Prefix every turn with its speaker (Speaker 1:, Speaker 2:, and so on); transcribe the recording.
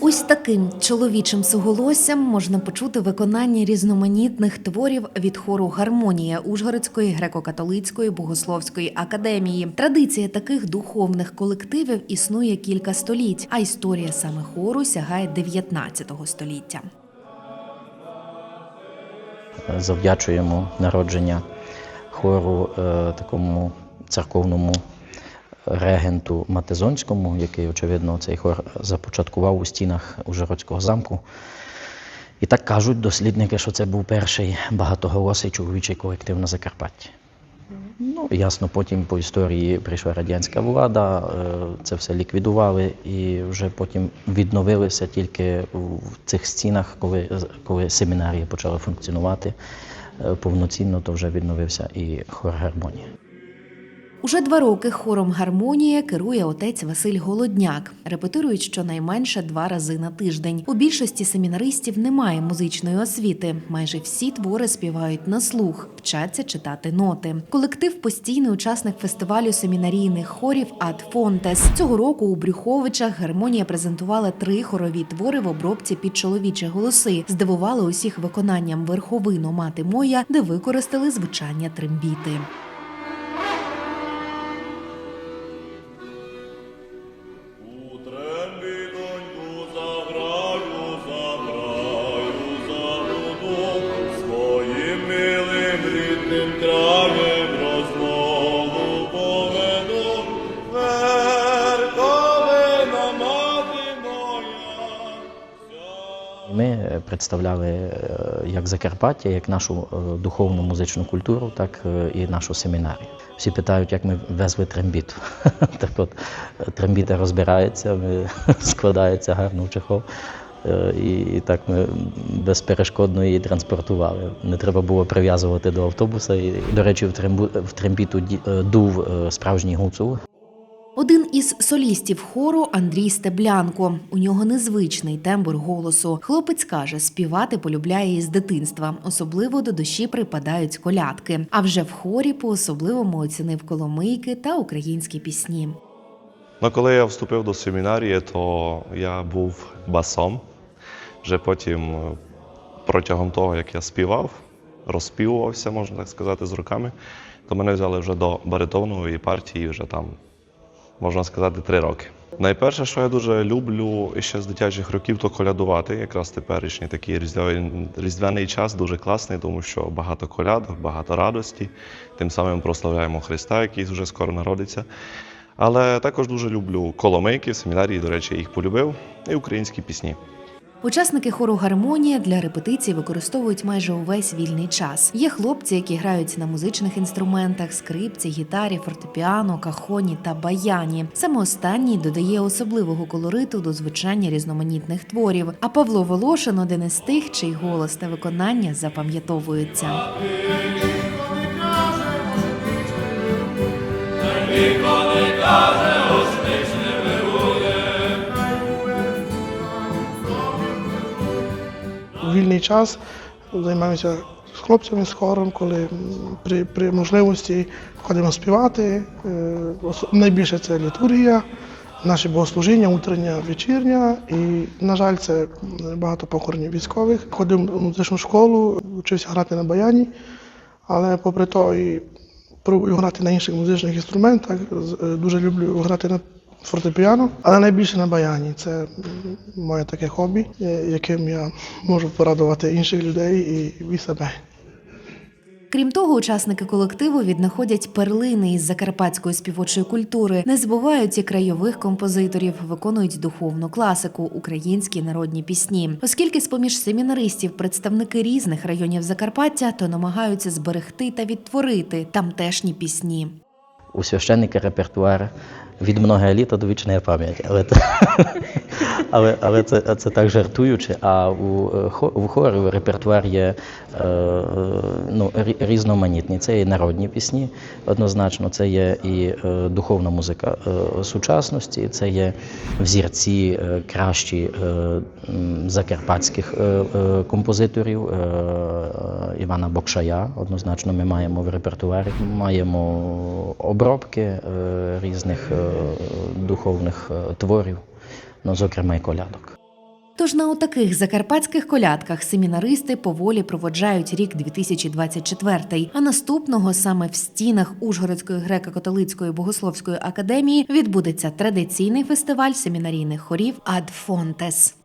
Speaker 1: Ось таким чоловічим суголоссям можна почути виконання різноманітних творів від хору Гармонія Ужгородської греко-католицької богословської академії. Традиція таких духовних колективів існує кілька століть, а історія саме хору сягає 19 століття.
Speaker 2: завдячуємо народження хору е, такому церковному регенту Матезонському, який, очевидно, цей хор започаткував у стінах Ужгородського замку. І так кажуть дослідники, що це був перший багатоголосий чоловічий колектив на Закарпатті. Ну, ясно, потім по історії прийшла радянська влада, е, це все ліквідували і вже потім відновилися тільки в цих стінах, коли, коли семінарія почала функціонувати е, повноцінно, то вже відновився і хор гармонія.
Speaker 1: Уже два роки хором Гармонія керує отець Василь Голодняк. Репетирують щонайменше два рази на тиждень. У більшості семінаристів немає музичної освіти. Майже всі твори співають на слух, вчаться читати ноти. Колектив постійний учасник фестивалю семінарійних хорів Ад Фонтес. Цього року у Брюховичах гармонія презентувала три хорові твори в обробці під чоловічі голоси. Здивували усіх виконанням верховину мати моя, де використали звучання трембіти.
Speaker 2: Представляли е, як Закарпаття, як нашу е, духовну музичну культуру, так е, і нашу семінарію. Всі питають, як ми везли трембіту. Так от, трембіта розбирається, складається гарно в чехол. І, так ми безперешкодно її транспортували. Не треба було прив'язувати до автобуса. До речі, в, трембіту дув справжній гуцул.
Speaker 1: Один із солістів хору Андрій Стеблянко. У нього незвичний тембр голосу. Хлопець каже, співати полюбляє із дитинства. Особливо до душі припадають колядки. А вже в хорі по-особливому оцінив коломийки та українські пісні.
Speaker 3: Ну, коли я вступив до семінарії, то я був басом. Вже потім, е, протягом того, як я співав, розспівувався, можна так сказати, з руками, то мене взяли вже до баритонової партії вже там, можна сказати, три роки. Найперше, що я дуже люблю ще з дитячих років, то колядувати. Якраз теперішній такий різдвяний, час дуже класний, тому що багато колядок, багато радості. Тим самим прославляємо Христа, який вже скоро народиться. Але також дуже люблю коломийки в семінарії, до речі, їх полюбив, і українські пісні.
Speaker 1: Учасники хору Гармонія для репетицій використовують майже увесь вільний час. Є хлопці, які грають на музичних інструментах, скрипці, гітарі, фортепіано, кахоні та баяні. Саме останній додає особливого колориту до звучання різноманітних творів. А Павло Волошин один із тих, чий голос та виконання запам'ятовуються.
Speaker 4: У вільний час займаємося з хлопцями з хором, коли при, при можливості ходимо співати. Е, Найбільше це літургія, наші богослужіння, утрення, вечірня. І, на жаль, це багато похоронів військових. Ходив в музичну школу, вчився грати на баяні, але попри то і пробую грати на інших музичних інструментах. Е, Дуже люблю грати на фортепіано, але найбільше на баяні. Це моє таке хобі, е, яким я можу порадувати інших людей і, і себе.
Speaker 1: Крім того, учасники колективу віднаходять перлини із закарпатської співочої культури, не забувають і крайових композиторів, виконують духовну класику, українські народні пісні. Оскільки з-поміж семінаристів представники різних районів Закарпаття, то намагаються зберегти та відтворити тамтешні пісні.
Speaker 2: У священника репертуар від много літа до вічної пам'яті. Але, але, але це, це так жартуючи. А у, е, у хорі репертуар є е, ну, різноманітний. Це і народні пісні, однозначно, це є і е, духовна музика сучасності, це є взірці кращі закарпатських композиторів Івана Бокшая. Однозначно, ми маємо в репертуарі. Маємо обробки різних духовних е, творів, ну, зокрема і колядок.
Speaker 1: Тож на отаких закарпатських колядках семінаристи поволі проводжають рік 2024, а наступного саме в стінах Ужгородської греко-католицької богословської академії відбудеться традиційний фестиваль семінарійних хорів Ад Фонтес.